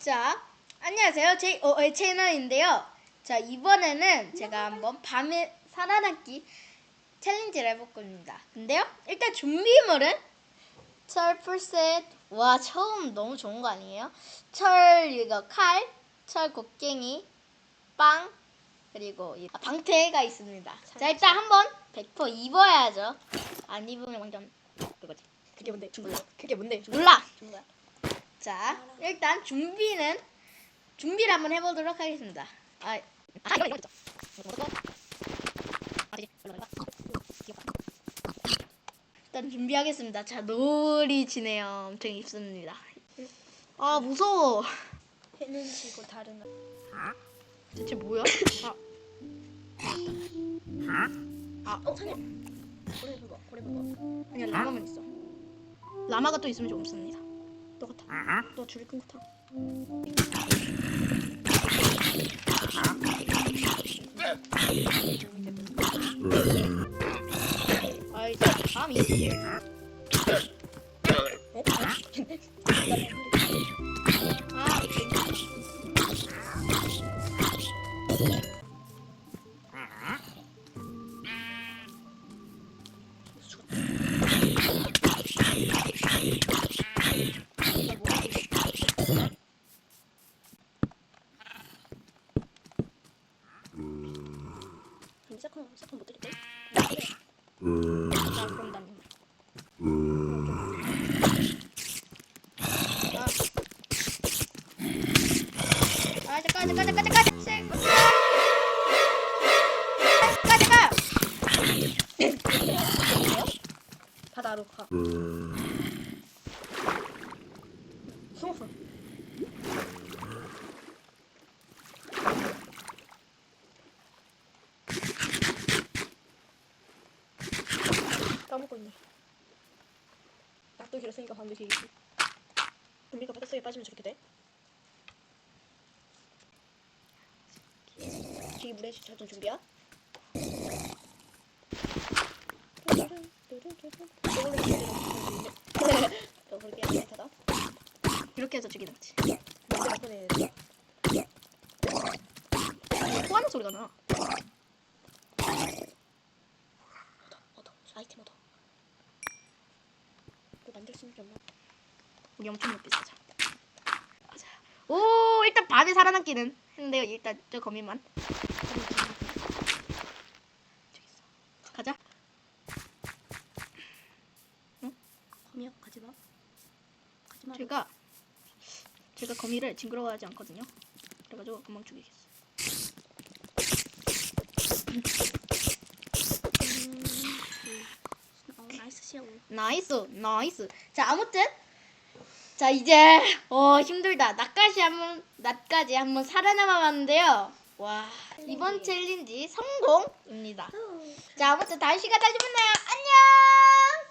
자, 안녕하세요. JO의 채널인데요. 자, 이번에는 제가 한번 밤에 살아남기 챌린지를 해볼 겁니다. 근데요, 일단 준비물은 철 풀셋. 와, 처음 너무 좋은 거 아니에요? 철 이거 칼, 철 곡괭이, 빵, 그리고 이 방패가 있습니다. 자, 일단 한번 100% 입어야죠. 안 입으면 완전 그거지. 그게 뭔데? 몰라. 그게 뭔데? 몰라. 몰라. 자, 일단 준비는 준비를 한번 해보도록 하겠습니다. 아, 아 이거 이거 있죠. 일단 준비하겠습니다. 자, 놀이 지네요. 엄청 입습니다. 아 무서워. 해는 지고 다른 대체 뭐야? 아, 어 사냥. 고래 물고 고래 물고. 아니야 라마만 있어. 라마가 또 있으면 좀 없습니다. 똑같아. 너 줄이 큰 거 타. 아 이제 감이. 어? 아, 근데 세컨 세컨 못 되겠대. 자 그럼 난. 아, 아 잠깐 잠깐 잠깐 잠깐 잠깐. 잠깐 잠깐. 바다로 가. 까먹고 있네. 낙도 길었으니까 반드시 우리가 바닷속에 빠지면 저렇게 돼. 뒤 물에 주차도 준비야. 너 그렇게 하면 되다. 이렇게 해서 죽이 났지. 먼저 나쁘네. 토하는 소리가 나. 아이템 얻어. 뭐 만들 수 있는 게 없나? 우리 엄청 못. 맞아. 오 일단 밤에 살아남기는 했는데요. 일단 저 거미만. 가자. 거미야 가지 마. 가지 마. 제가 제가 거미를 징그러워하지 않거든요. 그래가지고 금방 죽이겠어. 어, 나이스 시야. 나이스, 나이스. 자 아무튼 자 이제 어 힘들다. 낮까지 한번 낮까지 한번 살아남아 봤는데요. 와 이번 챌린지 성공입니다. 자 아무튼 다음 시간 다시 만나요. 안녕.